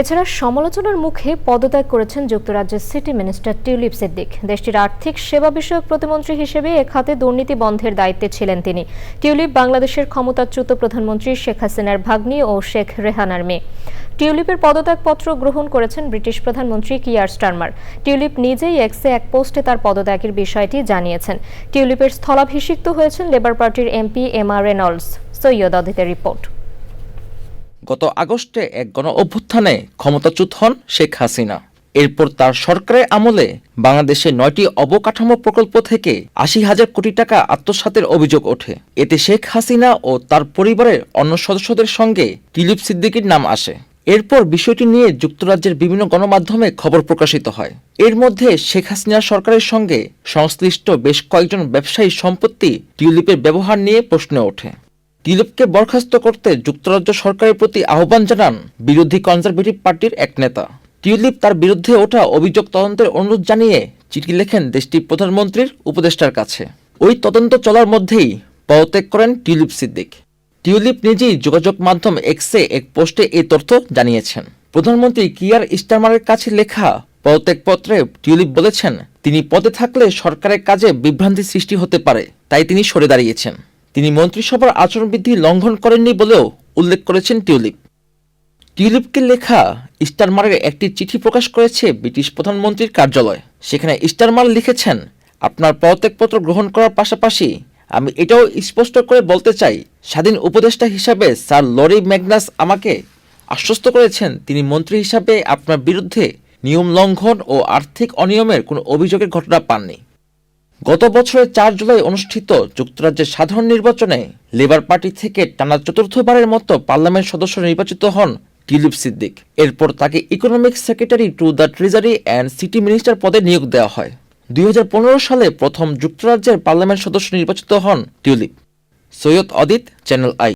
এছাড়া সমালোচনার মুখে পদত্যাগ করেছেন যুক্তরাজ্যের সিটি মিনিস্টার টিউলিপ সিদ্দিক। দেশটির আর্থিক সেবা বিষয়ক প্রতিমন্ত্রী হিসেবে এ খাতে দুর্নীতি বন্ধের দায়িত্বে ছিলেন তিনি। টিউলিপ বাংলাদেশের ক্ষমতাচ্যুত প্রধানমন্ত্রী শেখ হাসিনার ভাগ্নি ও শেখ রেহানার মেয়ে। টিউলিপের পদত্যাগপত্র গ্রহণ করেছেন ব্রিটিশ প্রধানমন্ত্রী কিয়ার স্টারমার। টিউলিপ নিজেই এক্সে এক পোস্টে তার পদত্যাগের বিষয়টি জানিয়েছেন। টিউলিপের স্থলাভিষিক্ত হয়েছেন লেবার পার্টির MP M R Reynolds. Syed অদিতের রিপোর্ট। গত আগস্টে এক গণ অভ্যুত্থানে ক্ষমতাচ্যুত হন শেখ হাসিনা। এরপর তার সরকারের আমলে বাংলাদেশে নয়টি অবকাঠামো প্রকল্প থেকে আশি হাজার কোটি টাকা আত্মসাতের অভিযোগ ওঠে। এতে শেখ হাসিনা ও তার পরিবারের অন্য সদস্যদের সঙ্গে টিলিপ সিদ্দিকির নাম আসে। এরপর বিষয়টি নিয়ে যুক্তরাজ্যের বিভিন্ন গণমাধ্যমে খবর প্রকাশিত হয়। এর মধ্যে শেখ হাসিনা সরকারের সঙ্গে সংশ্লিষ্ট বেশ কয়েকজন ব্যবসায়ী সম্পত্তি টিউলিপের ব্যবহার নিয়ে প্রশ্ন ওঠে। টিউলিপকে বরখাস্ত করতে যুক্তরাজ্য সরকারের প্রতি আহ্বান জানান বিরোধী কনজারভেটিভ পার্টির এক নেতা। টিউলিপ তার বিরুদ্ধে ওঠা অভিযোগ তদন্তের অনুরোধ জানিয়ে চিঠি লেখেন দেশটির প্রধানমন্ত্রীর উপদেষ্টার কাছে। ওই তদন্ত চলার মধ্যেই পদত্যাগ করেন টিউলিপ সিদ্দিক। টিউলিপ নিজেই যোগাযোগ মাধ্যম এক্সে এক পোস্টে এই তথ্য জানিয়েছেন। প্রধানমন্ত্রী কিয়ার স্টারমারের কাছে লেখা পদত্যাগপত্রে টিউলিপ বলেছেন, তিনি পদে থাকলে সরকারের কাজে বিভ্রান্তি সৃষ্টি হতে পারে, তাই তিনি সরে দাঁড়িয়েছেন। তিনি মন্ত্রিসভার আচরণবিধি লঙ্ঘন করেননি বলেও উল্লেখ করেছেন টিউলিপ। টিউলিপকে লেখা স্টারমারের একটি চিঠি প্রকাশ করেছে ব্রিটিশ প্রধানমন্ত্রীর কার্যালয়। সেখানে স্টারমার লিখেছেন, আপনার পদত্যাগপত্র গ্রহণ করার পাশাপাশি আমি এটাও স্পষ্ট করে বলতে চাই, স্বাধীন উপদেষ্টা হিসাবে স্যার লরি ম্যাগনাস আমাকে আশ্বস্ত করেছেন। তিনি মন্ত্রী হিসাবে আপনার বিরুদ্ধে নিয়ম লঙ্ঘন ও আর্থিক অনিয়মের কোনো অভিযোগের ঘটনা পাননি। গত বছরের চার জুলাই অনুষ্ঠিত যুক্তরাজ্যের সাধারণ নির্বাচনে লেবার পার্টি থেকে টানা চতুর্থবারের মতো পার্লামেন্ট সদস্য নির্বাচিত হন দিলীপ সিদ্দিক। এরপর তাকে economic secretary to the treasury and city minister পদে নিয়োগ দেওয়া হয়। দুই হাজার পনেরো সালে প্রথম যুক্তরাজ্যের পার্লামেন্ট সদস্য নির্বাচিত হন Tulip Syed Adit, channel I.